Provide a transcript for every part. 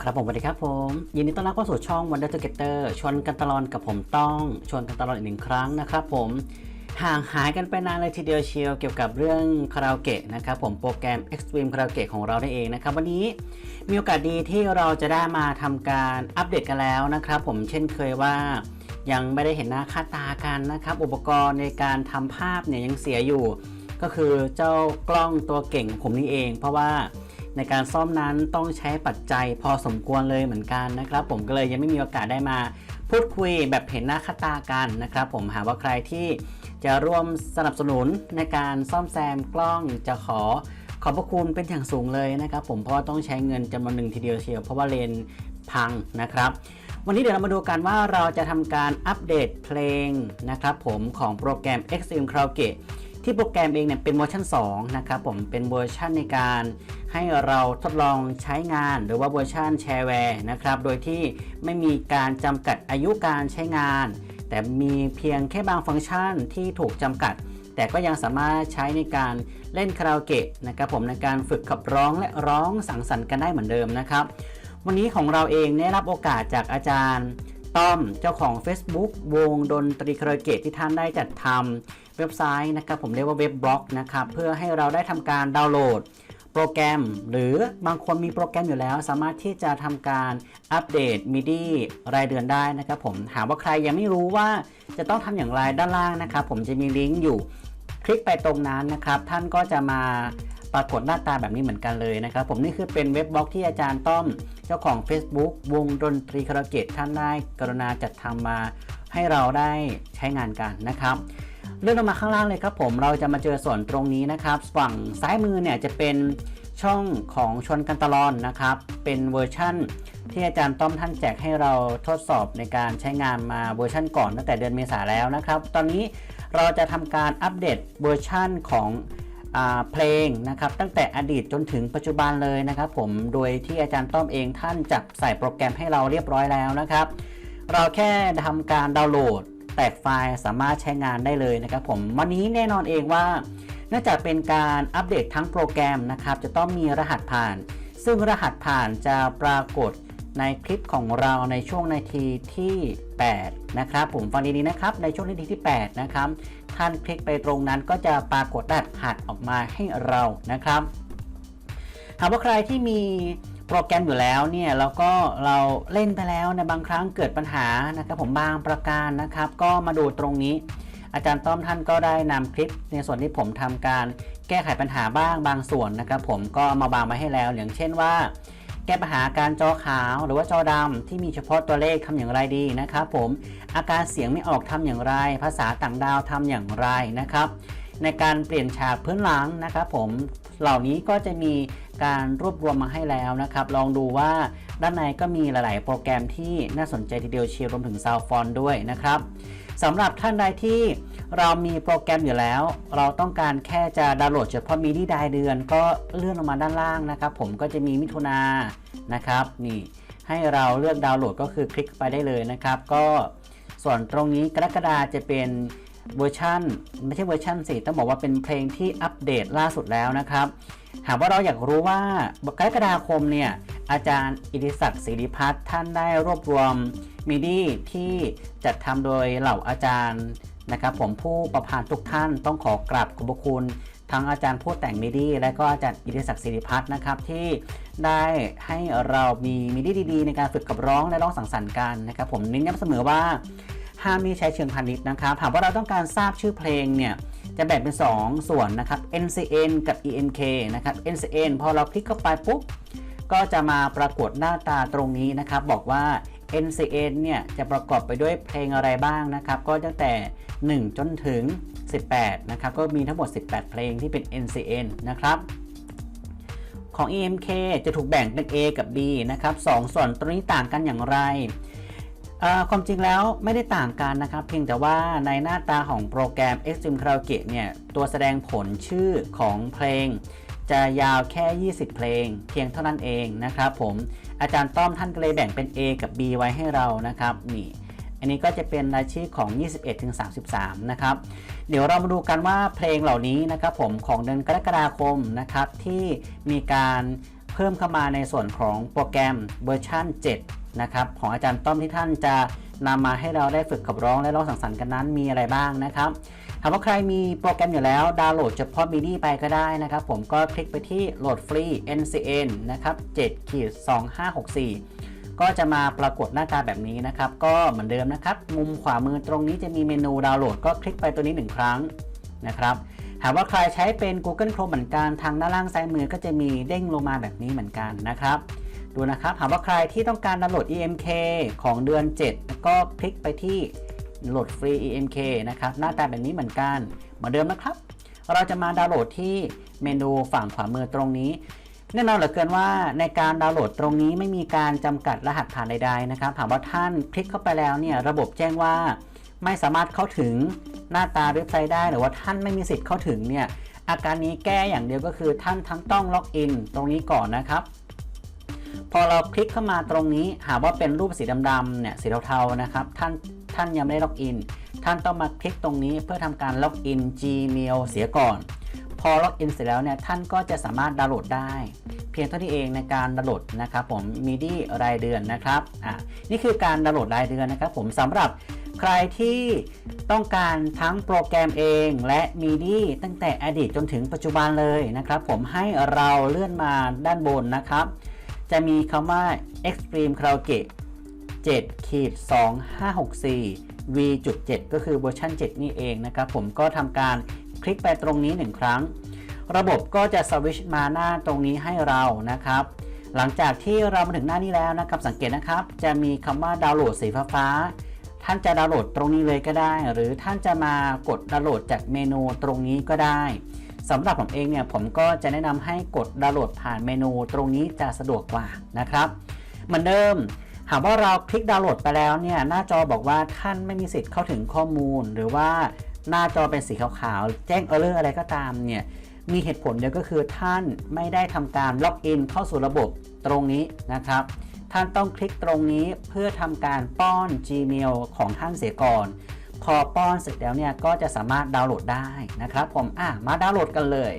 ครับผมสวัสดีครับผมยินดีต้อนรับเข้าสู่ช่อง Wonder Together ชวนกันตลอดกับผมต้อง ชวนกันตลอดอีกหนึ่งครั้งนะครับผมห่างหายกันไปนานเลยทีเดียวเชียวเกี่ยวกับเรื่องคาราโอเกะนะครับผมโปรแกรม Extreme Karaoke ของเราได้เองนะครับวันนี้มีโอกาสดีที่เราจะได้มาทำการอัปเดตกันแล้วนะครับผมเช่นเคยว่ายังไม่ได้เห็นหน้าค่าตากันนะครับ อุปกรณ์ในการทำภาพเนี่ยยังเสียอยู่ ก็คือเจ้ากล้องตัวเก่งผมนี่เอง เพราะว่า ในการซ่อมนั้นต้องใช้ปัจจัยพอสมควรเลยเหมือนกันนะครับ ผมก็เลยยังไม่มีโอกาสได้มา พูดคุยแบบเห็นหน้าค่าตากันนะครับ ผมหากว่าใครที่จะร่วมสนับสนุนในการซ่อมแซมกล้องจะขอขอบพระคุณเป็นอย่างสูงเลยนะครับผมเพราะว่าต้องใช้เงินจำนวนหนึ่งทีเดียวเชียวเพราะว่าเลนพังนะครับ วันนี้เดี๋ยวเรามาดูกันว่าเราจะทำการอัปเดตเพลงนะครับผมของโปรแกรม Extreme Karaoke ที่โปรแกรมเองเนี่ยเป็นเวอร์ชัน2นะครับผมเป็นเวอร์ชันในการ ให้เราทดลองใช้งานหรือว่าเวอร์ชันแชร์แวร์นะครับ โดยที่ไม่มีการจำกัดอายุการใช้งาน แต่มีเพียงแค่บางฟังก์ชันที่ถูกจำกัด แต่ก็ยังสามารถใช้ในการเล่นคาราโอเกะนะครับผมในการฝึกขับร้องและร้องสังสรรค์กันได้เหมือนเดิมนะครับ วันนี้ของเราเองได้รับโอกาสจากอาจารย์ต้อมเจ้าของ Facebook วงดนตรีคาราโอเกะที่ท่านได้จัดทำเว็บไซต์นะครับผมเรียกว่าเว็บบล็อกนะครับเพื่อให้เราได้ทำการดาวน์โหลด โปรแกรม หรือบางคนมีโปรแกรมอยู่แล้ว สามารถที่จะทำการอัปเดต MIDI รายเดือนได้นะครับผมหากว่าใครยังไม่รู้ว่าจะต้องทำอย่างไรด้านล่างนะครับ ผมจะมีลิงก์อยู่คลิกไปตรงนั้นนะครับ ท่านก็จะมาปรากฏหน้าตาแบบนี้เหมือนกันเลยนะครับ ผมนี่คือเป็นเว็บบล็อกที่อาจารย์ต้อม เจ้าของ Facebook วงดนตรีคาราโอเกะท่านได้กรุณาจัดทำมาให้เราได้ใช้งานกันนะครับ เลื่อนลงมาข้างล่างเลยครับผมเราจะมาเจอส่วนตรงนี้นะครับ ฝั่งซ้ายมือเนี่ยจะเป็นช่องของชวนกันตลอนนะครับ เป็นเวอร์ชั่นที่อาจารย์ต้อมท่านแจกให้เราทดสอบในการใช้งานมาเวอร์ชั่นก่อนตั้งแต่เดือนเมษาแล้วนะครับ ตอนนี้เราจะทำการอัปเดตเวอร์ชั่นของอเพลงนะครับตั้งแต่อดีตจนถึงปัจจุบันเลยนะครับผมโดยที่อาจารย์ต้อมเองท่านจับใส่โปรแกรมให้เราเรียบร้อยแล้วนะครับ เราแค่ทำการดาวน์โหลด แตกไฟล์สามารถใช้งานได้เลยนะครับผมวันนี้แน่นอนเองว่า เนื่องจากเป็นการอัปเดตทั้งโปรแกรมนะครับ จะต้องมีรหัสผ่าน ซึ่งรหัสผ่านจะปรากฏในคลิปของเราในช่วงนาทีที่ 8 นะครับผมฟังดีๆนะครับในช่วงนาทีที่ 8 นะครับ ท่านคลิกไปตรงนั้นก็จะปรากฏรหัสออกมาให้เรานะครับหากว่าใครที่มี โปรแกรมอยู่แล้วเนี่ยแล้วก็เราเล่นไปแล้วในบางครั้งเกิดปัญหานะครับผมบางประการนะครับ ก็มาดูตรงนี้ อาจารย์ต้อมท่านก็ได้นำคลิปในส่วนที่ผมทำการแก้ไขปัญหาบ้างบางส่วนนะครับ ผมก็มาบางมาให้แล้ว อย่างเช่นว่า แก้ปัญหาการจอขาวหรือว่าจอดำที่มีเฉพาะตัวเลขทำอย่างไรดีนะครับผมอาการเสียงไม่ออกทำอย่างไร ภาษาต่างดาวทำอย่างไรนะครับในการเปลี่ยนฉากพื้นหลังนะครับผม เหล่านี้ก็จะมีการรวบรวมมาให้แล้วนะครับ ลองดูว่าด้านในก็มีหลาย ๆ โปรแกรมที่น่าสนใจทีเดียวเชียวรวมถึงซาวฟอนด้วยนะครับสำหรับท่านใดที่เรามีโปรแกรมอยู่แล้ว เราต้องการแค่จะดาวน์โหลดเฉพาะมินิรายเดือน ก็เลื่อนลงมาด้านล่างนะครับ ผมก็จะมีมิถุนานะครับนี่ให้เราเลือกดาวน์โหลดก็คือคลิกไปได้เลยนะครับ ก็ส่วนตรงนี้กรกฎาจะเป็น เวอร์ชันไม่ใช่เวอร์ชันสิต้องบอกว่าเป็นเพลงที่อัปเดตล่าสุดแล้วนะครับ หากว่าเราอยากรู้ว่ากรกฎาคมเนี่ยอาจารย์อิทธิศักดิ์ศิริพัฒน์ท่านได้รวบรวมมิดีที่จัดทำโดยเหล่าอาจารย์นะครับผมผู้ประพันธ์ทุกท่านต้องขอกราบขอบคุณทั้งอาจารย์ผู้แต่งมิดีและก็อาจารย์อิทธิศักดิ์ศิริพัฒน์นะครับที่ได้ให้เรามีมิดีดีๆ ในการฝึกกับร้องและร้องสังสรรค์กันนะครับผมเน้นย้ำเสมอว่า ห้ามมีใช้เชิงพาณิชย์นะครับหากว่าเราต้องการทราบชื่อเพลงเนี่ยจะแบ่งเป็น 2 ส่วนนะครับ NCN กับ ENK นะครับ NCN พอเราคลิกเข้าไปปุ๊บก็จะมาปรากฏหน้าตาตรงนี้นะครับ บอกว่า NCN เนี่ยจะประกอบไปด้วยเพลงอะไรบ้างนะครับ ก็ตั้งแต่ 1 จนถึง 18 นะครับ ก็มีทั้งหมด 18 เพลงที่เป็น NCN นะครับ ของ EMK จะถูกแบ่งเป็น A กับ B นะครับสองส่วนตรงนี้ต่างกันอย่างไร ความจริงแล้วไม่ได้ต่างกันนะครับ เพียงแต่ว่าในหน้าตาของโปรแกรม Extreme Karaoke เนี่ย ตัวแสดงผลชื่อของเพลง จะยาวแค่ 20 เพลง เพียงเท่านั้นเองนะครับผมอาจารย์ต้อมท่านก็เลยแบ่งเป็น A กับ B ไว้ให้เรานะครับนี่อันนี้ก็จะเป็นรายชื่อของ 21ถึง33 นะครับ เดี๋ยวเรามาดูกันว่าเพลงเหล่านี้นะครับผมของเดือนกรกฎาคมนะครับที่มีการเพิ่มเข้ามาในส่วนของโปรแกรมเวอร์ชัน7 นะครับของอาจารย์ต้อมที่ท่านจะนำมาให้เราได้ฝึกขับร้องและร้องสังสรรค์กันนั้นมีอะไรบ้างนะครับหากว่าใครมีโปรแกรมอยู่แล้วดาวน์โหลดเฉพาะ MIDI ไปก็ได้นะครับผมก็คลิกไปที่โหลดฟรี NCN นะครับ7ขีด2564 ก็จะมาปรากฏหน้าตาแบบนี้นะครับ ก็เหมือนเดิมนะครับ มุมขวามือตรงนี้จะมีเมนูดาวน์โหลดก็คลิกไปตัวนี้หนึ่งครั้งนะครับหากว่าใครใช้เป็น Google Chrome เหมือนกันทางด้านล่างซ้ายมือก็จะมีเด้งลงมาแบบนี้เหมือนกันนะครับ ดูนะครับหากว่าใครที่ต้องการดาวน์โหลด EMK ของเดือน7ก็คลิกไปที่โหลดฟรี EMK นะครับหน้าตาแบบนี้เหมือนกัน เหมือนเดิมนะครับ เราจะมาดาวน์โหลดที่เมนูฝั่งขวามือตรงนี้แน่นอนเหลือเกินว่าในการดาวน์โหลดตรงนี้ไม่มีการจำกัดรหัสผ่านใดๆนะครับหากว่าท่านคลิกเข้าไปแล้วเนี่ยระบบแจ้งว่าไม่สามารถเข้าถึงหน้าตาเว็บไซต์ได้หรือว่าท่านไม่มีสิทธิ์เข้าถึงเนี่ยอาการนี้แก้อย่างเดียวก็คือท่านทั้งต้องล็อกอินตรงนี้ก่อนนะครับ พอเราคลิกเข้ามาตรงนี้ หากว่าเป็นรูปสีดำๆเนี่ยสีเทาๆนะครับ ท่านท่านยังไม่ได้ล็อกอิน ท่านต้องมาคลิกตรงนี้เพื่อทำการล็อกอิน Gmail เสียก่อน พอล็อกอินเสร็จแล้วเนี่ยท่านก็จะสามารถดาวน์โหลดได้ เพียงเท่านี้เองในการดาวน์โหลดนะครับผม MIDI รายเดือนนะครับอะนี่คือการดาวน์โหลดรายเดือนนะครับผมสำหรับใครที่ต้องการทั้งโปรแกรมเองและ MIDI ตั้งแต่อดีตจนถึงปัจจุบันเลยนะครับ ผมให้เราเลื่อนมาด้านบนนะครับ จะมีคำว่า Extreme Karaoke 7ขีด2564 v.7 ก็คือเวอร์ชัน7 นี่เองนะครับ ผมก็ทำการคลิกไปตรงนี้ 1 ครั้ง ระบบก็จะสวิชมาหน้าตรงนี้ให้เรานะครับ หลังจากที่เรามาถึงหน้านี้แล้วนะครับ สังเกตนะครับ จะมีคำว่าดาวน์โหลดสีฟ้าท่านจะดาวน์โหลดตรงนี้เลยก็ได้ หรือท่านจะมากดดาวน์โหลดจากเมนูตรงนี้ก็ได้ สำหรับผมเองเนี่ยผมก็จะแนะนำให้กดดาวน์โหลดผ่านเมนูตรงนี้จะสะดวกกว่านะครับเหมือนเดิมหากว่าเราคลิกดาวน์โหลดไปแล้วเนี่ยหน้าจอบอกว่าท่านไม่มีสิทธิ์เข้าถึงข้อมูล หรือว่าหน้าจอเป็นสีขาวๆ แจ้งเออร์เลอร์อะไรก็ตามเนี่ยมีเหตุผลเดียวก็คือท่านไม่ได้ทำการล็อกอินเข้าสู่ระบบตรงนี้นะครับ ท่านต้องคลิกตรงนี้เพื่อทำการป้อน Gmail ของท่านเสียก่อน พอป้อนเสร็จแล้วเนี่ยก็จะสามารถดาวน์โหลดได้นะครับผมอะมาดาวน์โหลดกันเลย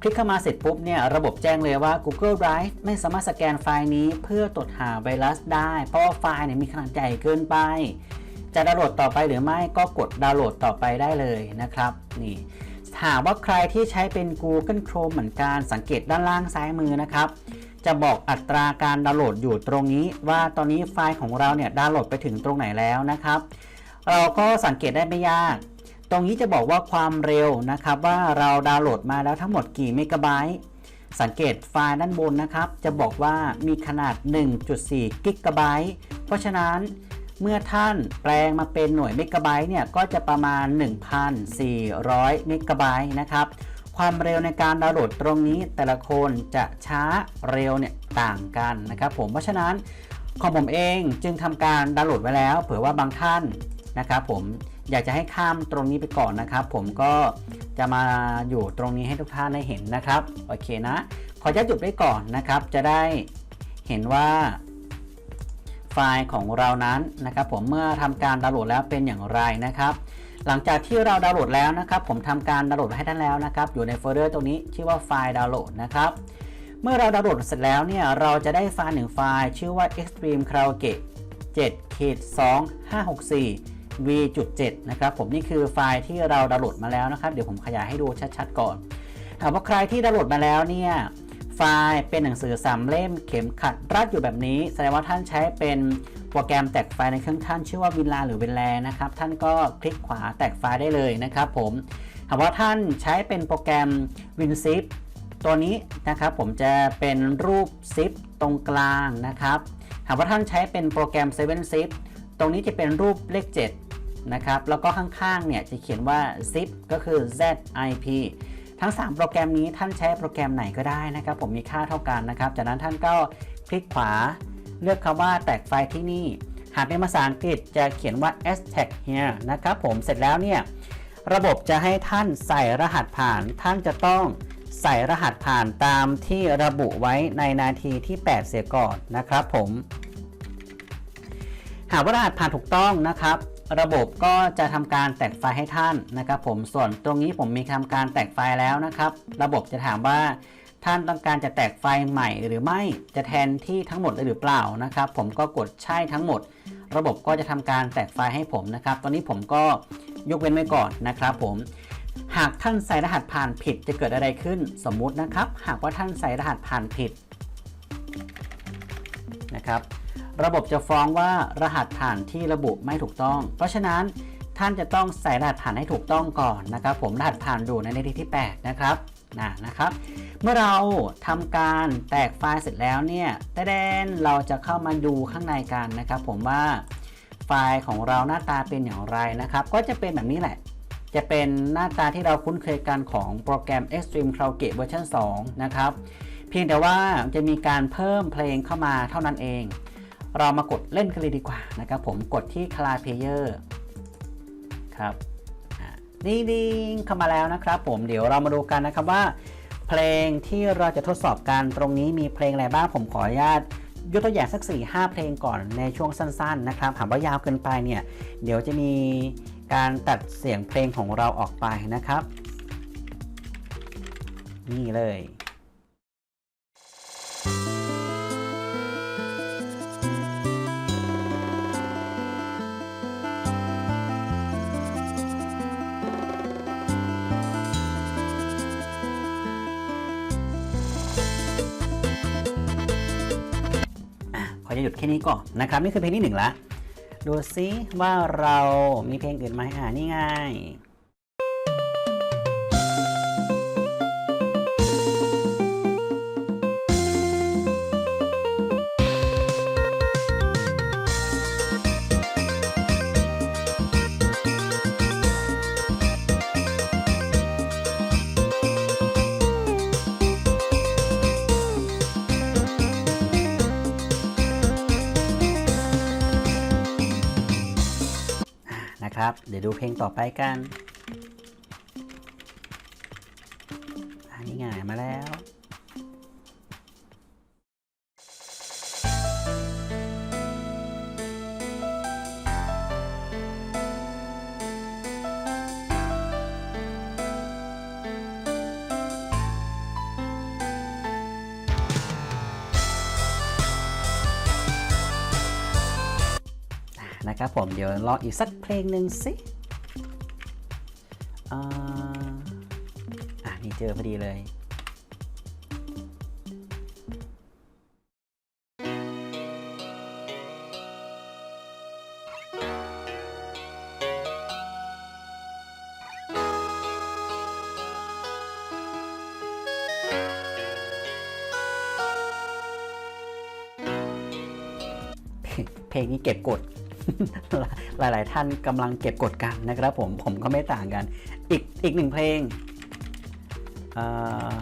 คลิกเข้ามาเสร็จปุ๊บเนี่ยระบบแจ้งเลยว่า Google Drive ไม่สามารถสแกนไฟล์นี้เพื่อตรวจหาไวรัสได้ เพราะว่าไฟล์เนี่ยมีขนาดใหญ่เกินไป จะดาวน์โหลดต่อไปหรือไม่ก็กดดาวน์โหลดต่อไปได้เลยนะครับนี่ถามว่าใครที่ใช้เป็น Google Chrome เหมือนกันสังเกตด้านล่างซ้ายมือนะครับ จะบอกอัตราการดาวน์โหลดอยู่ตรงนี้ ว่าตอนนี้ไฟล์ของเราเนี่ยดาวน์โหลดไปถึงตรงไหนแล้วนะครับ เราก็สังเกตได้ไม่ยาก ตรงนี้จะบอกว่าความเร็วนะครับว่าเราดาวน์โหลดมาแล้วทั้งหมดกี่เมกะไบต์สังเกตไฟล์ด้านบนนะครับ จะบอกว่ามีขนาด 1.4 กิกะไบต์เพราะฉะนั้นเมื่อท่านแปลงมาเป็นหน่วยเมกะไบต์เนี่ยก็จะประมาณ 1,400 เมกะไบต์นะครับ ความเร็วในการดาวน์โหลดตรงนี้แต่ละคนจะช้าเร็วเนี่ยต่างกันนะครับผมเพราะฉะนั้นของผมเองจึงทำการดาวน์โหลดไว้แล้ว เผื่อว่าบางท่านนะครับผมอยากจะให้ข้ามตรงนี้ไปก่อนนะครับ ผมก็จะมาอยู่ตรงนี้ให้ทุกท่านได้เห็นนะครับโอเคนะ ขอจะหยุดไว้ก่อนนะครับ จะได้เห็นว่าไฟล์ของเรานั้นนะครับ ผมเมื่อทำการดาวน์โหลดแล้วเป็นอย่างไรนะครับ หลังจากที่เราดาวน์โหลดแล้วนะครับ ผมทำการดาวน์โหลดให้ท่านแล้วนะครับ อยู่ในโฟลเดอร์ตรงนี้ชื่อว่าไฟล์ดาวน์โหลดนะครับ เมื่อเราดาวน์โหลดเสร็จแล้วเนี่ย เราจะได้ไฟล์หนึ่งไฟล์ ชื่อว่า extreme karaoke 7ขีด2564 v.7 นะครับ ผมนี่คือไฟล์ที่เราดาวน์โหลดมาแล้วนะครับ เดี๋ยวผมขยายให้ดูชัดๆก่อนถามว่าใครที่ดาวน์โหลดมาแล้วเนี่ยไฟล์เป็นหนังสือสามเล่มเข็มขัดรัดอยู่แบบนี้ แสดงว่าท่านใช้เป็น โปรแกรมแตกไฟล์ในเครื่องท่านชื่อว่าวินลาหรือเวนแลนะครับ ท่านก็คลิกขวาแตกไฟล์ได้เลยนะครับผมหากว่าท่านใช้เป็นโปรแกรม WinZip ตัวนี้นะครับผมจะเป็นรูป zip ตรงกลางนะครับ หากว่าท่านใช้เป็นโปรแกรม 7zip ตรงนี้จะเป็นรูปเลข 7 นะครับ แล้วก็ข้างๆ เนี่ยจะเขียนว่า zip ก็คือ zip ทั้ง 3 โปรแกรมนี้ท่านใช้โปรแกรมไหนก็ได้นะครับ ผมมีค่าเท่ากันนะครับ จากนั้นท่านก็คลิกขวา เลือกคำว่าแตกไฟล์ที่นี่ หากเป็นภาษาอังกฤษจะเขียนว่า s tag here นะครับผมเสร็จแล้วเนี่ยระบบจะให้ท่านใส่รหัสผ่าน ท่านจะต้องใส่รหัสผ่านตามที่ระบุไว้ในนาทีที่ 8 เสียก่อนนะครับผม หากว่ารหัสผ่านถูกต้องนะครับ ระบบก็จะทำการแตกไฟล์ให้ท่านนะครับ ผมส่วนตรงนี้ผมมีทำการแตกไฟล์แล้วนะครับ ระบบจะถามว่า ท่านต้องการจะแตกไฟล์ใหม่หรือไม่จะแทนที่ทั้งหมดหรือเปล่านะครับ ผมก็กดใช่ทั้งหมด ระบบก็จะทำการแตกไฟล์ให้ผมนะครับ ตอนนี้ผมก็ยกเว้นไว้ก่อนนะครับผมหากท่านใส่รหัสผ่านผิดจะเกิดอะไรขึ้นสมมุตินะครับ หากว่าท่านใส่รหัสผ่านผิดนะครับ ระบบจะฟ้องว่ารหัสผ่านที่ระบุไม่ถูกต้อง เพราะฉะนั้นท่านจะต้องใส่รหัสผ่านให้ถูกต้องก่อนนะครับ ผมรหัสผ่านดูในเลขที่ 8 นะครับนะนะครับ เมื่อเราทำการแตกไฟล์เสร็จแล้วเนี่ยแต่แดนเราจะเข้ามาดูข้างในกันนะครับ ผมว่าไฟล์ของเราหน้าตาเป็นอย่างไรนะครับ ก็จะเป็นแบบนี้แหละ จะเป็นหน้าตาที่เราคุ้นเคยกันของโปรแกรม Extreme Karaoke เวอร์ชัน2นะครับ เพียงแต่ว่าจะมีการเพิ่มเพลงเข้ามาเท่านั้นเอง เรามากดเล่นกันเลยดีกว่านะครับ ผมกดที่ Cloud Player ครับอ่าดิ้งเข้ามาแล้วนะครับ ผมเดี๋ยวเรามาดูกันนะครับว่า เพลงที่เราจะทดสอบกันตรงนี้มีเพลงอะไรบ้างผมขออนุญาตยกตัวอย่างสัก 4 5 เพลงก่อนในช่วงสั้นๆนะครับถามว่ายาวเกินไปเนี่ย เดี๋ยวจะมีการตัดเสียงเพลงของเราออกไปนะครับ นี่เลย หยุดแค่นี้ก่อนนะครับ นี่คือเพลงที่หนึ่งละดูซิว่าเรามีเพลงอื่นไหมอ่านี่ไง เดี๋ยวดูเพลงต่อไปกันอัน นะครับผมเดี๋ยวรออีกสักเพลงหนึ่งสิอ่านี่เจอพอดีเลยเพลงนี้เก็บกด หลาย ๆ ท่านกำลังเก็บกดกันนะครับผมผมก็ไม่ต่างกัน อีกอีกหนึ่งเพลงอ่า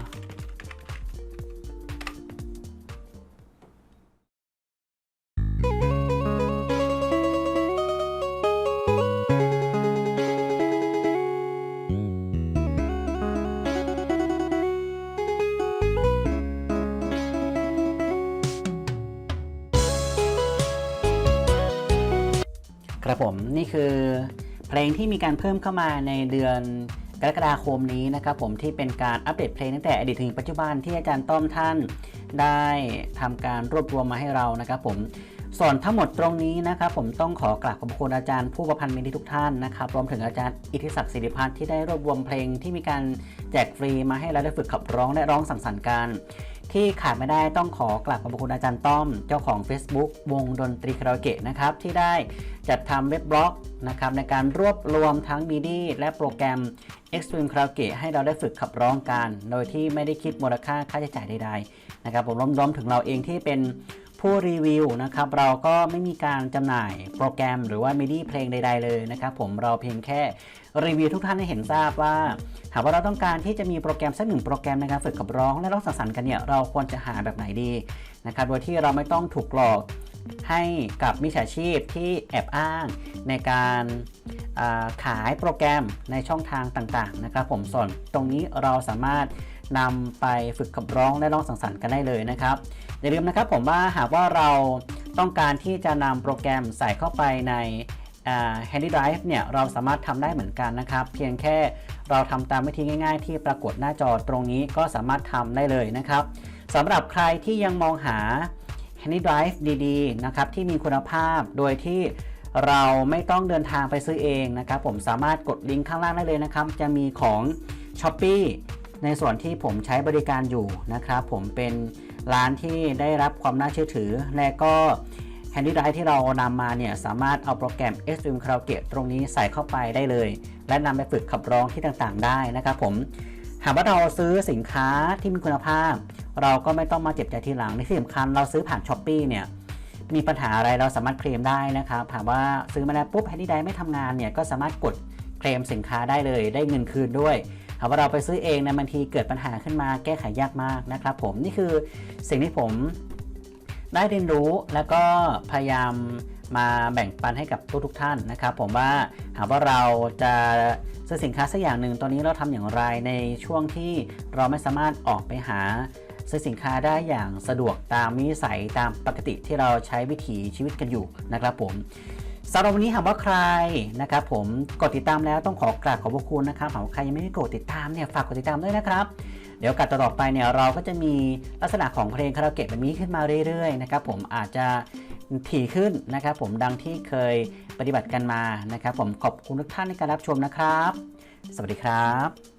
ผมนี่คือเพลงที่มีการเพิ่มเข้ามาในเดือนกรกฎาคมนี้นะครับผมที่เป็นการอัปเดตเพลงตั้งแต่อดีตถึงปัจจุบันที่อาจารย์ต้อมท่านได้ทำการรวบรวมมาให้เรานะครับผม ส่วนทั้งหมดตรงนี้นะครับผมต้องขอกราบขอบคุณอาจารย์ผู้ประพันธ์มินทุกท่านนะครับรวมถึงอาจารย์อิทธิศักดิ์ศิริพัฒน์ที่ได้รวบรวมเพลงที่มีการแจกฟรีมาให้เราได้ฝึกขับร้องและร้องสังสรรค์กันที่ขาดไม่ได้ต้องขอกราบขอบคุณอาจารย์ต้อม เจ้าของ Facebook วงดนตรีคาราโอเกะนะครับที่ได้จัดทำเว็บบล็อกนะครับในการรวบรวมทั้งมีดีและโปรแกรม Extreme Karaoke ให้เราได้ฝึกขับร้องกัน โดยที่ไม่ได้คิดมูลค่าค่าใช้จ่ายใดๆนะครับผมรวมๆถึงเราเองที่เป็น ผู้รีวิวนะครับเราก็ไม่มีการจำหน่ายโปรแกรมหรือว่ามิดีเพลงใด ๆ เลยนะครับผมเราเพียงแค่รีวิวทุกท่านให้เห็นทราบว่า หากว่าเราต้องการที่จะมีโปรแกรมสักหนึ่งโปรแกรมในการฝึกขับร้องและร้องสังสรรค์กันเนี่ยเราควรจะหาแบบไหนดีนะครับโดยที่เราไม่ต้องถูกหลอกให้กับมิจฉาชีพที่แอบอ้างในการาขายโปรแกรมในช่องทางต่างๆนะครับผมส่วนตรงนี้เราสามารถนำไปฝึกขับร้องและร้องสังสรรค์กันได้เลยนะครับ อย่าลืมนะครับผมว่าหากว่าเราต้องการที่จะนำโปรแกรมใส่เข้าไปใน Handy Drive เนี่ยเราสามารถทำได้เหมือนกันนะครับ เพียงแค่เราทำตามวิธีง่าย ๆ ที่ปรากฏหน้าจอตรงนี้ก็สามารถทำได้เลยนะครับสำหรับใครที่ยังมองหา Handy Drive ดีๆนะครับที่มีคุณภาพโดยที่เราไม่ต้องเดินทางไปซื้อเองนะครับ ผมสามารถกดลิงก์ข้างล่างได้เลยนะครับ จะมีของ s h อ p e e ในส่วนที่ผมใช้บริการอยู่นะครับ ผมเป็น ร้านที่ได้รับความน่าเชื่อถือ และก็ Handy Drive ที่เรานำมาเนี่ยสามารถเอาโปรแกรม Extreme Karaoke ตรงนี้ใส่เข้าไปได้เลย และนำไปฝึกขับร้องที่ต่างๆ ได้นะครับผมหากว่าเราซื้อสินค้าที่มีคุณภาพ เราก็ไม่ต้องมาเจ็บใจทีหลังในที่สำคัญเราซื้อผ่าน s h อ p e e เนี่ยมีปัญหาอะไรเราสามารถเคลมได้นะครับหากว่าซื้อมาแล้วปุ๊บ Handy Drive ไม่ทำงานเนี่ยก็สามารถกดเคลมสินค้าได้เลย ได้เงินคืนด้วย หากว่าเราไปซื้อเองเนี่ยบางทีเกิดปัญหาขึ้นมาแก้ไขยากมากนะครับผมนี่คือสิ่งที่ผมได้เรียนรู้แล้วก็พยายามมาแบ่งปันให้กับทุกทุกๆท่านนะครับ ผมว่าหากว่าเราจะซื้อสินค้าสักอย่างหนึ่งตอนนี้เราทำอย่างไรในช่วงที่เราไม่สามารถออกไปหาซื้อสินค้าได้อย่างสะดวกตามวิสัยตามปกติที่เราใช้วิถีชีวิตกันอยู่นะครับผม สำหรับวันนี้หากว่าใครนะครับผมกดติดตามแล้วต้องขอกราบขอบพระคุณนะครับหากว่าใครยังไม่ได้กดติดตามเนี่ยฝากกดติดตามด้วยนะครับ เดี๋ยวกัดต่อไปเนี่ยเราก็จะมีลักษณะของเพลงคาราโอเกะแบบนี้ขึ้นมาเรื่อยๆนะครับผมอาจจะถี่ขึ้นนะครับผมดังที่เคยปฏิบัติกันมานะครับผมขอบคุณทุกท่านในการรับชมนะครับ สวัสดีครับ